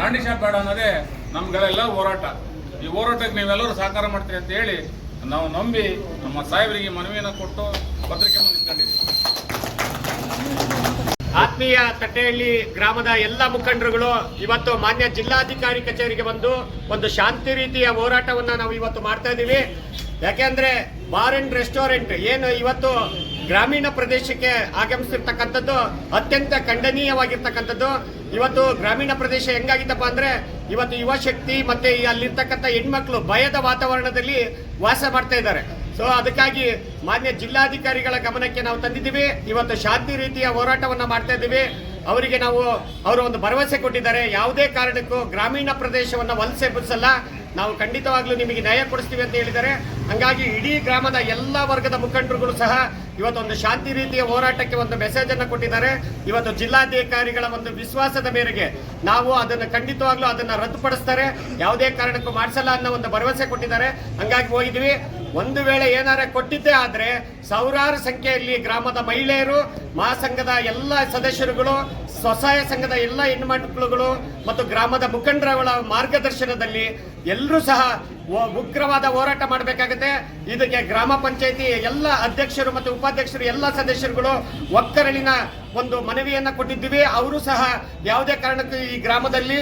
Brandy shop ಬೇಡ ಅನ್ನೋದೇ ನಮ್ಗೆಲ್ಲ ಹೋರಾಟ. ಈ ಹೋರಾಟಕ್ಕೆ ನೀವೆಲ್ಲರೂ ಸಹಕಾರ ಮಾಡ್ತೀರಿ ಅಂತ ಹೇಳಿ ನಾವು ನಂಬಿ ನಮ್ಮ ಸಾಹೇಬರಿಗೆ ಮನವಿಯನ್ನು ಕೊಟ್ಟು ಪತ್ರಿಕೆ ನಿಂತ್ಕೊಂಡಿದ್ದೀವಿ. ಆತ್ಮೀಯ ತಟ್ಟೆಹಳ್ಳಿ ಗ್ರಾಮದ ಎಲ್ಲ ಮುಖಂಡರುಗಳು ಇವತ್ತು ಮಾನ್ಯ ಜಿಲ್ಲಾಧಿಕಾರಿ ಕಚೇರಿಗೆ ಬಂದು ಒಂದು ಶಾಂತಿ ರೀತಿಯ ಹೋರಾಟವನ್ನ ನಾವು ಇವತ್ತು ಮಾಡ್ತಾ ಇದ್ದೀವಿ. ಯಾಕೆಂದ್ರೆ ಬಾರ್ ಅಂಡ್ ರೆಸ್ಟೋರೆಂಟ್ ಏನು ಇವತ್ತು ಗ್ರಾಮೀಣ ಪ್ರದೇಶಕ್ಕೆ ಆಗಮಿಸಿರ್ತಕ್ಕಂಥದ್ದು ಅತ್ಯಂತ ಖಂಡನೀಯವಾಗಿರ್ತಕ್ಕಂಥದ್ದು. ಇವತ್ತು ಗ್ರಾಮೀಣ ಪ್ರದೇಶ ಹೆಂಗಾಗಿತ್ತಪ್ಪ ಅಂದ್ರೆ, ಇವತ್ತು ಯುವ ಶಕ್ತಿ ಮತ್ತೆ ಅಲ್ಲಿರ್ತಕ್ಕಂಥ ಹೆಣ್ಮಕ್ಳು ಭಯದ ವಾತಾವರಣದಲ್ಲಿ ವಾಸ ಮಾಡ್ತಾ ಇದ್ದಾರೆ. ಸೊ ಅದಕ್ಕಾಗಿ ಮಾನ್ಯ ಜಿಲ್ಲಾಧಿಕಾರಿಗಳ ಗಮನಕ್ಕೆ ನಾವು ತಂದಿದ್ದೀವಿ. ಇವತ್ತು ಶಾಂತಿ ರೀತಿಯ ಹೋರಾಟವನ್ನ ಮಾಡ್ತಾ ಇದ್ದೀವಿ. ಅವರಿಗೆ ನಾವು, ಅವರು ಒಂದು ಭರವಸೆ ಕೊಟ್ಟಿದ್ದಾರೆ. ಯಾವುದೇ ಕಾರಣಕ್ಕೂ ಗ್ರಾಮೀಣ ಪ್ರದೇಶವನ್ನ ವಲಸೆ ಎಬ್ಬಿಸಲ್ಲ ನಾವು ಖಂಡಿತವಾಗ್ಲೂ ನಿಮಗೆ ನ್ಯಾಯ ಕೊಡಿಸ್ತೀವಿ ಅಂತ ಹೇಳಿದ್ದಾರೆ. ಹಂಗಾಗಿ ಇಡೀ ಗ್ರಾಮದ ಎಲ್ಲ ವರ್ಗದ ಮುಖಂಡರುಗಳು ಸಹ ಇವತ್ತೊಂದು ಶಾಂತಿ ರೀತಿಯ ಹೋರಾಟಕ್ಕೆ ಒಂದು ಮೆಸೇಜ್ ಅನ್ನು ಕೊಟ್ಟಿದ್ದಾರೆ. ಇವತ್ತು ಜಿಲ್ಲಾಧಿಕಾರಿಗಳ ಒಂದು ವಿಶ್ವಾಸದ ಮೇರೆಗೆ ನಾವು ಅದನ್ನು ಖಂಡಿತವಾಗ್ಲೂ ಅದನ್ನು ರದ್ದುಪಡಿಸ್ತಾರೆ. ಯಾವುದೇ ಕಾರಣಕ್ಕೂ ಮಾಡಿಸಲ್ಲ ಅನ್ನೋ ಒಂದು ಭರವಸೆ ಕೊಟ್ಟಿದ್ದಾರೆ. ಹಂಗಾಗಿ ಹೋಗಿದ್ವಿ. ಒಂದು ವೇಳೆ ಏನಾರ ಕೊಟ್ಟಿದ್ದೇ ಆದ್ರೆ ಸಾವಿರಾರು ಸಂಖ್ಯೆಯಲ್ಲಿ ಗ್ರಾಮದ ಮಹಿಳೆಯರು, ಮಹಾಸಂಘದ ಎಲ್ಲ ಸದಸ್ಯರುಗಳು ಸ್ವಸಹಾಯ ಸಂಘದ ಎಲ್ಲ ಹೆಣ್ಮಕ್ಳುಗಳು ಮತ್ತು ಗ್ರಾಮದ ಮುಖಂಡರುಗಳ ಮಾರ್ಗದರ್ಶನದಲ್ಲಿ ಎಲ್ಲರೂ ಸಹ ಉಗ್ರವಾದ ಹೋರಾಟ ಮಾಡಬೇಕಾಗುತ್ತೆ. ಇದಕ್ಕೆ ಗ್ರಾಮ ಪಂಚಾಯತಿ ಎಲ್ಲ ಅಧ್ಯಕ್ಷರು ಮತ್ತು ಉಪಾಧ್ಯಕ್ಷರು ಎಲ್ಲ ಸದಸ್ಯರುಗಳು ಒಕ್ಕರಳಿನ ಒಂದು ಮನವಿಯನ್ನ ಕೊಟ್ಟಿದ್ದೀವಿ. ಅವರು ಸಹ ಯಾವುದೇ ಕಾರಣಕ್ಕೂ ಈ ಗ್ರಾಮದಲ್ಲಿ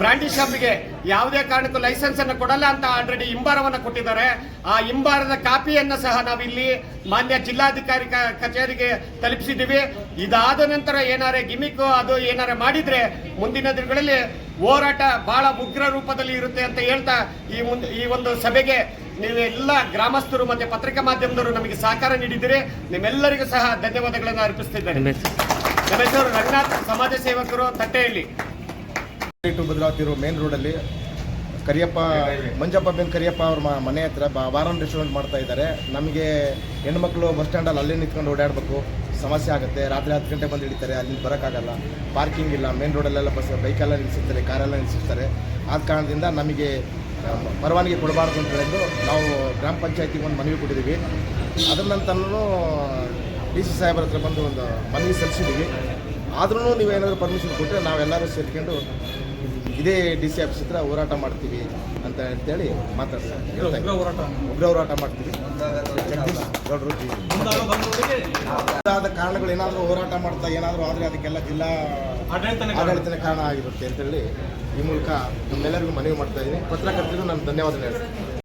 ಬ್ರಾಂಡಿ ಶಾಪ್ಗೆ ಯಾವುದೇ ಕಾರಣಕ್ಕೂ ಲೈಸೆನ್ಸ್ ಅನ್ನು ಕೊಡಲ್ಲ ಅಂತ ಆಲ್ರೆಡಿ ಇಂಬಾರವನ್ನು ಕೊಟ್ಟಿದ್ದಾರೆ. ಆ ಹಿಂಬಾರದ ಕಾಪಿಯನ್ನು ಸಹ ನಾವಿಲ್ಲಿ ಮಾನ್ಯ ಜಿಲ್ಲಾಧಿಕಾರಿ ಕಚೇರಿಗೆ ತಲುಪಿಸಿದ್ದೀವಿ. ಇದಾದ ನಂತರ ಏನಾರೇ ಗಿಮಿಕ್ ಅದು ಏನಾರೇ ಮಾಡಿದ್ರೆ ಮುಂದಿನ ದಿನಗಳಲ್ಲಿ ಹೋರಾಟ ಬಹಳ ಉಗ್ರ ರೂಪದಲ್ಲಿ ಇರುತ್ತೆ ಅಂತ ಹೇಳ್ತಾ ಈ ಮುಂದೆ ಈ ಒಂದು ಸಭೆಗೆ ನೀವೆಲ್ಲ ಗ್ರಾಮಸ್ಥರು ಮತ್ತೆ ಪತ್ರಿಕಾ ಮಾಧ್ಯಮದವರು ನಮಗೆ ಸಹಕಾರ ನೀಡಿದ್ದೀರಿ. ನಿಮ್ಮೆಲ್ಲರಿಗೂ ಸಹ ಧನ್ಯವಾದಗಳನ್ನು ಅರ್ಪಿಸ್ತಿದ್ದೇನೆ. ರಮೇಶ್ವರ ರಂಗನಾಥ್ ಸಮಾಜ ಸೇವಕರು ತಟ್ಟೆಯಲ್ಲಿ ಟು ಭದ್ರಾವತಿ ಇರೋ ಮೇನ್ ರೋಡಲ್ಲಿ ಕರಿಯಪ್ಪ, ಮಂಜಪ್ಪ ಬೆನ್ ಕರಿಯಪ್ಪ ಅವ್ರ ಮನೆ ಹತ್ರ ಬಾರನ್ ರೆಸ್ಟೋರೆಂಟ್ ಮಾಡ್ತಾ ಇದ್ದಾರೆ. ನಮಗೆ ಹೆಣ್ಮಕ್ಳು ಬಸ್ ಸ್ಟ್ಯಾಂಡಲ್ಲಿ ಅಲ್ಲೇ ನಿಂತ್ಕೊಂಡು ಓಡಾಡಬೇಕು. ಸಮಸ್ಯೆ ಆಗುತ್ತೆ. ರಾತ್ರಿ ಹತ್ತು ಗಂಟೆ ಬಂದು ಹಿಡಿತಾರೆ. ಅಲ್ಲಿಂದ ಬರೋಕ್ಕಾಗಲ್ಲ. ಪಾರ್ಕಿಂಗ್ ಇಲ್ಲ. ಮೇನ್ ರೋಡಲ್ಲೆಲ್ಲ ಬಸ್ ಬೈಕೆಲ್ಲ ನಿಲ್ಲಿಸಿರ್ತಾರೆ ಕಾರೆಲ್ಲ ನಿಲ್ಲಿಸಿರ್ತಾರೆ ಆದ ಕಾರಣದಿಂದ ನಮಗೆ ಪರವಾನಗಿ ಕೊಡಬಾರ್ದು ಅಂತ ಹೇಳಿದ್ರು ನಾವು ಗ್ರಾಮ ಪಂಚಾಯತಿಗೆ ಒಂದು ಮನವಿ ಕೊಟ್ಟಿದ್ದೀವಿ. ಅದರ ನಂತರನೂ ಡಿ ಸಿ ಸಾಹೇಬರ ಹತ್ರ ಬಂದು ಒಂದು ಮನವಿ ಸಲ್ಲಿಸಿದ್ದೀವಿ. ಆದ್ರೂ ನೀವೇನಾದರೂ ಪರ್ಮಿಷನ್ ಕೊಟ್ಟರೆ ನಾವೆಲ್ಲರೂ ಸೇರ್ಕೊಂಡು ಇದೇ ಡಿ ಸಿ ಆಫೀಸ್ ಹತ್ರ ಹೋರಾಟ ಮಾಡ್ತೀವಿ ಅಂತ ಅಂತೇಳಿ ಮಾತಾಡ್ತಾರೆ ಉಗ್ರ ಹೋರಾಟ. ಮಾಡ್ತೀವಿ. ಕಾರಣಗಳು ಏನಾದರೂ ಹೋರಾಟ ಮಾಡ್ತಾ ಏನಾದರೂ ಆದರೆ ಅದಕ್ಕೆಲ್ಲ ಜಿಲ್ಲಾ ಆಡಳಿತನೇ ಕಾರಣ. ಆಗಿರುತ್ತೆ ಅಂತೇಳಿ ಈ ಮೂಲಕ ನಮ್ಮೆಲ್ಲರಿಗೂ ಮನವಿ ಮಾಡ್ತಾ ಇದ್ದೀನಿ. ಪತ್ರಕರ್ತರಿಗೂ ನಾನು ಧನ್ಯವಾದ ಹೇಳ್ತೀನಿ.